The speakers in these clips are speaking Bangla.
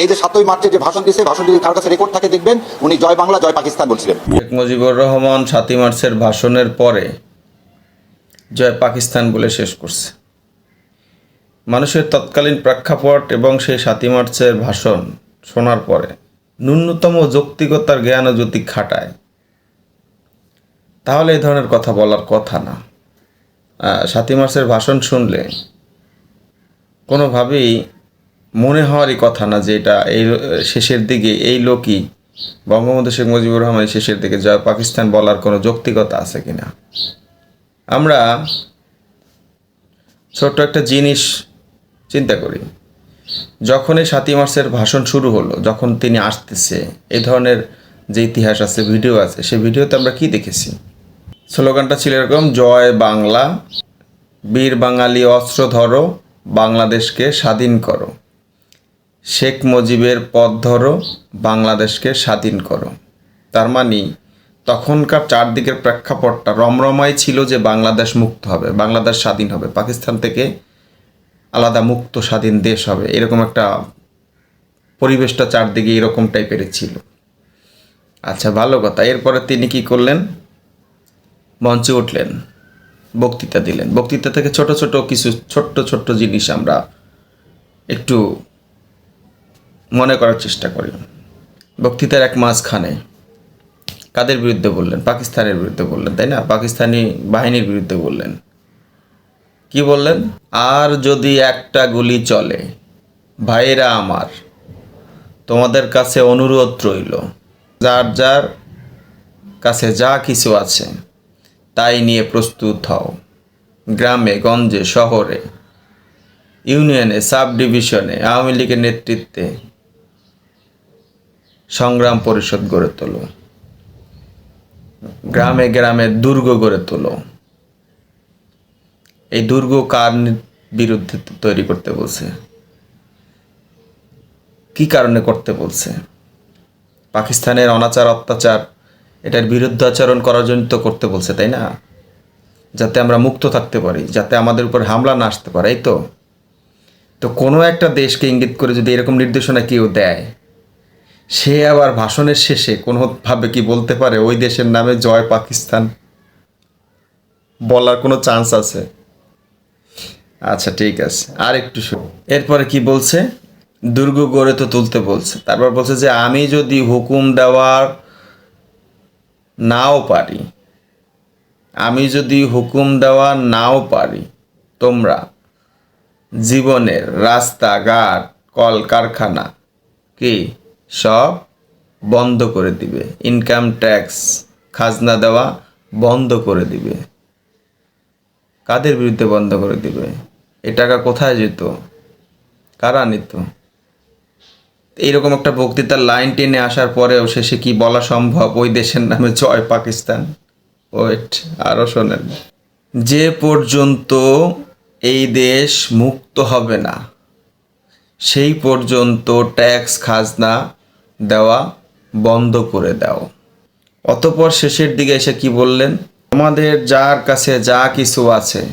এই যে সাতই মার্চে যে ভাষণ দিয়েছে, ভাষণ যদি কার কাছে রেকর্ড থাকে, দেখবেন উনি জয় বাংলা, জয় পাকিস্তান বলছিলেন। শেখ মুজিবুর রহমান সাতই মার্চের ভাষণের পরে জয় পাকিস্তান বলে শেষ করছে। মানুষের তৎকালীন প্রেক্ষাপট এবং সেই সাতই মার্চের ভাষণ শোনার পরে ন্যূনতম যৌক্তিকতার জ্ঞান জ্যোতি খাটায়। তাহলে এই ধরনের কথা বলার কথা না। সাতই মার্চের ভাষণ শুনলে কোনোভাবেই মনে হওয়ারই কথা না যে এটা এই শেষের দিকে এই লোকই বঙ্গবন্ধু শেখ মুজিবুর রহমানের শেষের দিকে জয় পাকিস্তান বলার কোনো যৌক্তিকতা আছে কি না? আমরা ছোট্ট একটা জিনিস চিন্তা করি। যখন এই সাতই মার্চের ভাষণ শুরু হলো, যখন তিনি আসতেছে, এই ধরনের যে ইতিহাস আছে, ভিডিও আছে, সেই ভিডিওতে আমরা কি দেখেছি? স্লোগানটা ছিল এরকম, জয় বাংলা, বীর বাঙালি অস্ত্র ধরো, বাংলাদেশকে স্বাধীন করো। শেখ মুজিবের পথ ধরো, বাংলাদেশকে স্বাধীন করো। তার মানে তখনকার চারদিকের প্রেক্ষাপটটা রমরমাই ছিল যে বাংলাদেশ মুক্ত হবে, বাংলাদেশ স্বাধীন হবে। পাকিস্তান থেকে আলাদা মুক্ত স্বাধীন দেশ হবে। এরকম একটা পরিবেশটা চারদিকে এরকম টাইপের ছিল। আচ্ছা ভালো কথা। এরপরে তিনি কি করলেন? মঞ্চে উঠলেন, বক্তৃতা দিলেন। বক্তৃতা থেকে ছোট ছোট কিছু ছোট্ট ছোট্ট জিনিস আমরা একটু মনে করার চেষ্টা করি। বক্তৃতার এক মাঝখানে কাদের বিরুদ্ধে বললেন? পাকিস্তানের বিরুদ্ধে বললেন, তাই না? পাকিস্তানি বাহিনীর বিরুদ্ধে বললেন। কি বললেন? আর যদি একটা গুলি চলে ভাইরা আমার, তোমাদের কাছে অনুরোধ রইল, যার যার কাছে যা কিছু আছে, তাই নিয়ে প্রস্তুত হও। গ্রামে, গঞ্জে, শহরে, ইউনিয়নে, সাব ডিভিশনে, আওয়ামী লীগের নেতৃত্বে সংগ্রাম পরিষদ গড়ে তোলো। গ্রামে গ্রামে দুর্গ গড়ে তোলো। এই দুর্গ কার বিরুদ্ধে তৈরি করতে বলছে? কি কারণে করতে বলছে? পাকিস্তানের অনাচার, অত্যাচার, এটার বিরুদ্ধে আচরণ করার জন্য তো করতে বলছে, তাই না? যাতে আমরা মুক্ত থাকতে পারি, যাতে আমাদের উপর হামলা না আসতে পারে, এই তো। তো কোনো একটা দেশকে ইঙ্গিত করে যদি এরকম নির্দেশনা কেউ দেয় সে আবার ভাষণের শেষে কোনোভাবে কি বলতে পারে? ওই দেশের নামে জয় পাকিস্তান বলার কোনো চান্স আছে? আচ্ছা ঠিক আছে। আর একটু এরপরে কি বলছে? দুর্গ গড়ে তো তুলতে বলছে। তারপর বলছে যে, আমি যদি হুকুম দেওয়ার নাও পারি, আমি যদি হুকুম দেওয়া নাও পারি, তোমরা জীবনের রাস্তাঘাট কল কারখানা কি সব বন্ধ করে দিবে। ইনকাম ট্যাক্স খাজনা দেওয়া বন্ধ করে দিবে। কাদের বিরুদ্ধে বন্ধ করে দিবে? এ টাকা কোথায় যেত? কারা নিত? এইরকম একটা বক্তৃতার লাইন টেনে আসার পরেও শেষে কি বলা সম্ভব? ওই দেশের নামে জয় পাকিস্তান। ওয়েট আরও শোনেন। যে পর্যন্ত এই দেশ মুক্ত হবে না, সেই পর্যন্ত ট্যাক্স খাজনা দেওয়া বন্ধ করে দাও। অতপর শেষের দিকে এসে কি বললেন? আমাদের যার কাছে যা কিছু আছে,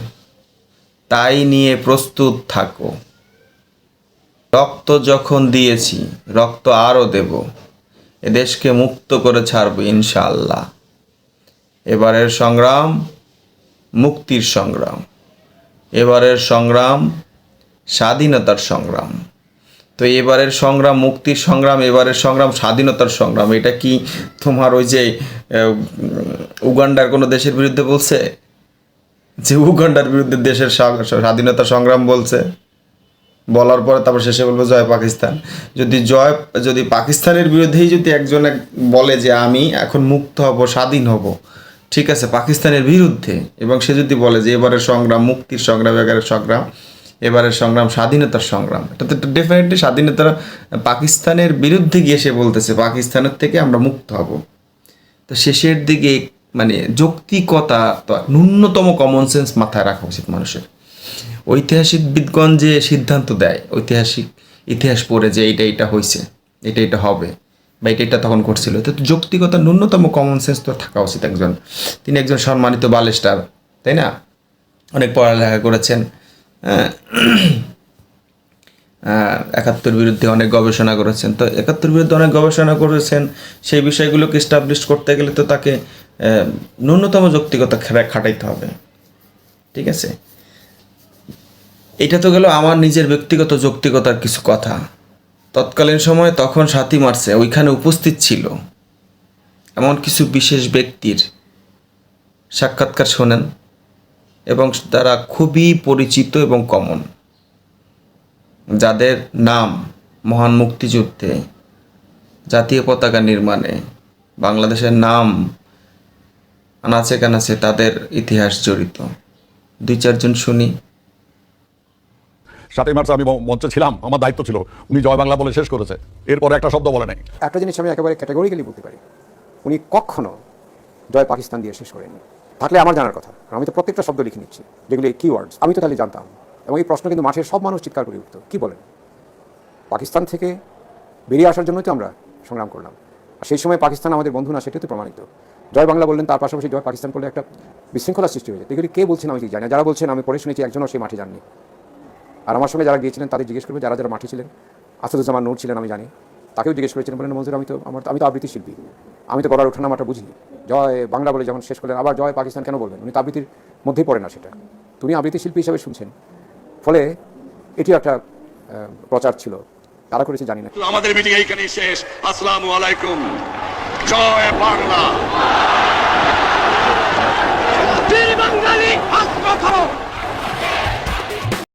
তাই নিয়ে প্রস্তুত থাকো। রক্ত যখন দিয়েছি, রক্ত আরও দেব। এদেশকে মুক্ত করে ছাড়ব ইনশাআল্লাহ। এবারের সংগ্রাম, মুক্তির সংগ্রাম। এবারের সংগ্রাম, স্বাধীনতার সংগ্রাম। তো এবারের সংগ্রাম, মুক্তির সংগ্রাম, এবারের সংগ্রাম, স্বাধীনতার সংগ্রাম, এটা কি তোমার ওই যে উগান্ডার কোনো দেশের বিরুদ্ধে বলছে? যে উগান্ডার বিরুদ্ধে দেশের স্বাধীনতা সংগ্রাম বলছে। বলার পরে তারপর শেষে বলব জয় পাকিস্তান। যদি জয়, যদি পাকিস্তানের বিরুদ্ধেই যদি একজন এক বলে যে আমি এখন মুক্ত হব, স্বাধীন হব, ঠিক আছে, পাকিস্তানের বিরুদ্ধে, এবং সে যদি বলে যে এবারের সংগ্রাম, মুক্তির সংগ্রাম, এবারের সংগ্রাম এবারের সংগ্রাম, স্বাধীনতার সংগ্রাম। এটা তো ডেফিনেটলি স্বাধীনতার পাকিস্তানের বিরুদ্ধে গিয়ে সে বলতেছে, পাকিস্তানের থেকে আমরা মুক্ত হব। তো শেষের দিকে মানে যৌক্তিকতা ন্যূনতম কমন সেন্স মাথায় রাখা উচিত মানুষের। ঐতিহাসিক বিদগণ যে সিদ্ধান্ত দেয়, ঐতিহাসিক ইতিহাস পড়ে যে এইটা এটা হয়েছে এটা এটা হবে বা এটা এটা তখন ঘটছিল তো যৌক্তিকতা ন্যূনতম কমন সেন্স তো থাকা উচিত একজন। তিনি একজন সম্মানিত বালেস্টার তাই না? অনেক পড়ালেখা করেছেন। একাত্তর বিরুদ্ধে অনেক গবেষণা করেছেন। তো একাত্তর বিরুদ্ধে অনেক গবেষণা করেছেন, সেই বিষয়গুলোকে স্টাবলিশ করতে গেলে তো তাকে ন্যূনতম যৌক্তিকতা খাটাইতে হবে। ঠিক আছে? এটা তো গেল আমার নিজের ব্যক্তিগত যৌক্তিকতার কিছু কথা। তৎকালীন সময়ে তখন সাথী মার্চে ওইখানে উপস্থিত ছিল এমন কিছু বিশেষ ব্যক্তির। সাক্ষাৎকার শোনেন। এবং তারা খুবই পরিচিত এবং কমন যাদের নাম মহান মুক্তিযুদ্ধে জাতীয় পতাকা নির্মাণে বাংলাদেশের নাম আনাচে কানাচে তাদের ইতিহাস জড়িত। দুই চারজন শুনি। সাতই মার্চ আমি মঞ্চে ছিলাম আমার দায়িত্ব ছিল। উনি জয় বাংলা বলে শেষ করেছে। এরপরে একটা শব্দ বলে নাই। একটা জিনিস আমি একেবারে ক্যাটাগরিক্যালি বলতে পারি। উনি কখনো জয় পাকিস্তান দিয়ে শেষ করেননি থাকলে আমার জানার কথা। আমি তো প্রত্যেকটা শব্দ লিখে নিচ্ছি। যেগুলি কিওয়ার্ডস আমি তো তাহলে জানতাম। এবং এই প্রশ্ন কিন্তু মাঠের সব মানুষ চিৎকার করে উঠতো। কি বলেন? পাকিস্তান থেকে বেরিয়ে আসার জন্যই তো আমরা সংগ্রাম করলাম। আর সেই সময় পাকিস্তান আমাদের বন্ধু না, সেটাই তো প্রমাণিত। জয় বাংলা বললেন, তার পাশাপাশি জয় পাকিস্তান করলে একটা বিশৃঙ্খলা সৃষ্টি হয়েছে এগুলি কে বলছেন আমি জানি যারা বলছেন, আমি পড়ে শুনেছি, একজনও সেই মাঠে যাননি। আর আমার সঙ্গে যারা গিয়েছিলেন, তাদের জিজ্ঞেস করবে, যারা যারা মাঠে ছিলেন, আসাদুজ্জামান নূর ছিলেন, আমি জানি। তাকেও জিজ্ঞেস করেছিলেন বলেন মঞ্জুর আমি তো, আমার আমি তো আবৃত্তি শিল্পী আমি তো গড়ার ওঠানামাটা বুঝি জয় বাংলা বলে যখন শেষ করলেন আবার জয় পাকিস্তান কেন বলবেন? উনি তো আবৃত্তির মধ্যেই পড়ে না সেটা। তুমি আবৃত্তি শিল্পী হিসাবে শুনছেন। ফলে এটিও একটা প্রচার ছিল। তারা করেছে জানি না। আমাদের মিটিং এইখানে শেষ। আসসালামু আলাইকুম। জয় বাংলা। বাঙালি